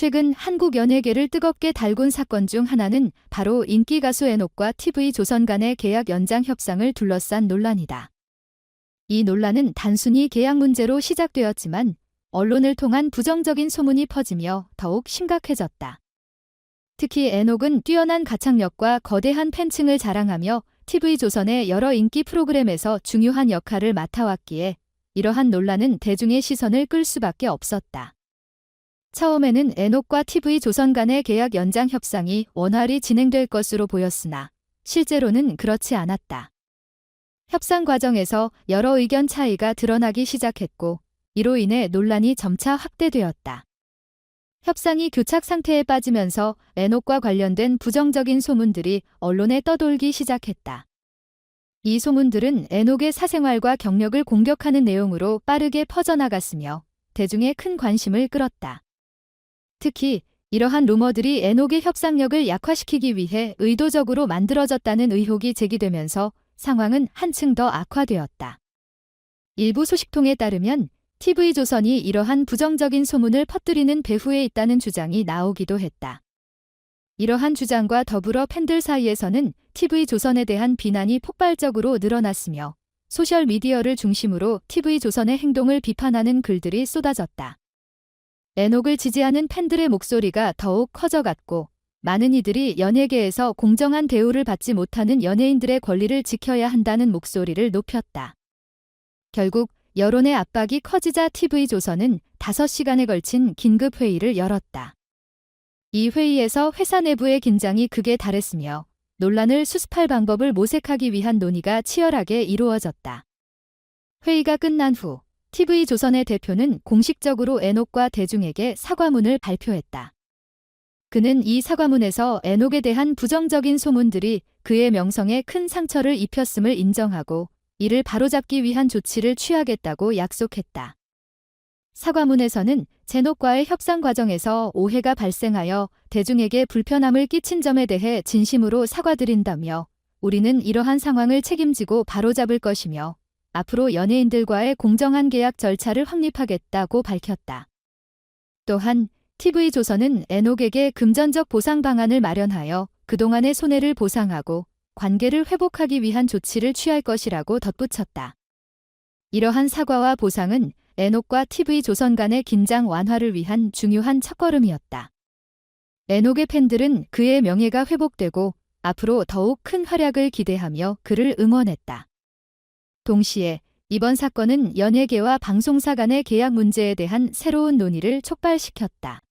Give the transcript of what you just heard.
최근 한국 연예계를 뜨겁게 달군 사건 중 하나는 바로 인기 가수 에녹과 TV조선 간의 계약 연장 협상을 둘러싼 논란이다. 이 논란은 단순히 계약 문제로 시작되었지만 언론을 통한 부정적인 소문이 퍼지며 더욱 심각해졌다. 특히 에녹은 뛰어난 가창력과 거대한 팬층을 자랑하며 TV조선의 여러 인기 프로그램에서 중요한 역할을 맡아왔기에 이러한 논란은 대중의 시선을 끌 수밖에 없었다. 처음에는 에녹과 TV조선 간의 계약 연장 협상이 원활히 진행될 것으로 보였으나 실제로는 그렇지 않았다. 협상 과정에서 여러 의견 차이가 드러나기 시작했고 이로 인해 논란이 점차 확대되었다. 협상이 교착 상태에 빠지면서 에녹과 관련된 부정적인 소문들이 언론에 떠돌기 시작했다. 이 소문들은 에녹의 사생활과 경력을 공격하는 내용으로 빠르게 퍼져나갔으며 대중의 큰 관심을 끌었다. 특히 이러한 루머들이 에녹의 협상력을 약화시키기 위해 의도적으로 만들어졌다는 의혹이 제기되면서 상황은 한층 더 악화되었다. 일부 소식통에 따르면 TV조선이 이러한 부정적인 소문을 퍼뜨리는 배후에 있다는 주장이 나오기도 했다. 이러한 주장과 더불어 팬들 사이에서는 TV조선에 대한 비난이 폭발적으로 늘어났으며 소셜미디어를 중심으로 TV조선의 행동을 비판하는 글들이 쏟아졌다. 에녹을 지지하는 팬들의 목소리가 더욱 커져갔고 많은 이들이 연예계에서 공정한 대우를 받지 못하는 연예인들의 권리를 지켜야 한다는 목소리를 높였다. 결국 여론의 압박이 커지자 TV조선은 5시간에 걸친 긴급 회의를 열었다. 이 회의에서 회사 내부의 긴장이 극에 달했으며 논란을 수습할 방법을 모색하기 위한 논의가 치열하게 이루어졌다. 회의가 끝난 후 TV조선의 대표는 공식적으로 에녹과 대중에게 사과문을 발표했다. 그는 이 사과문에서 에녹에 대한 부정적인 소문들이 그의 명성에 큰 상처를 입혔음을 인정하고 이를 바로잡기 위한 조치를 취하겠다고 약속했다. 사과문에서는 제녹과의 협상 과정에서 오해가 발생하여 대중에게 불편함을 끼친 점에 대해 진심으로 사과드린다며 우리는 이러한 상황을 책임지고 바로잡을 것이며 앞으로 연예인들과의 공정한 계약 절차를 확립하겠다고 밝혔다. 또한 TV조선은 에녹에게 금전적 보상 방안을 마련하여 그동안의 손해를 보상하고 관계를 회복하기 위한 조치를 취할 것이라고 덧붙였다. 이러한 사과와 보상은 에녹과 TV조선 간의 긴장 완화를 위한 중요한 첫걸음이었다. 에녹의 팬들은 그의 명예가 회복되고 앞으로 더욱 큰 활약을 기대하며 그를 응원했다. 동시에 이번 사건은 연예계와 방송사 간의 계약 문제에 대한 새로운 논의를 촉발시켰다.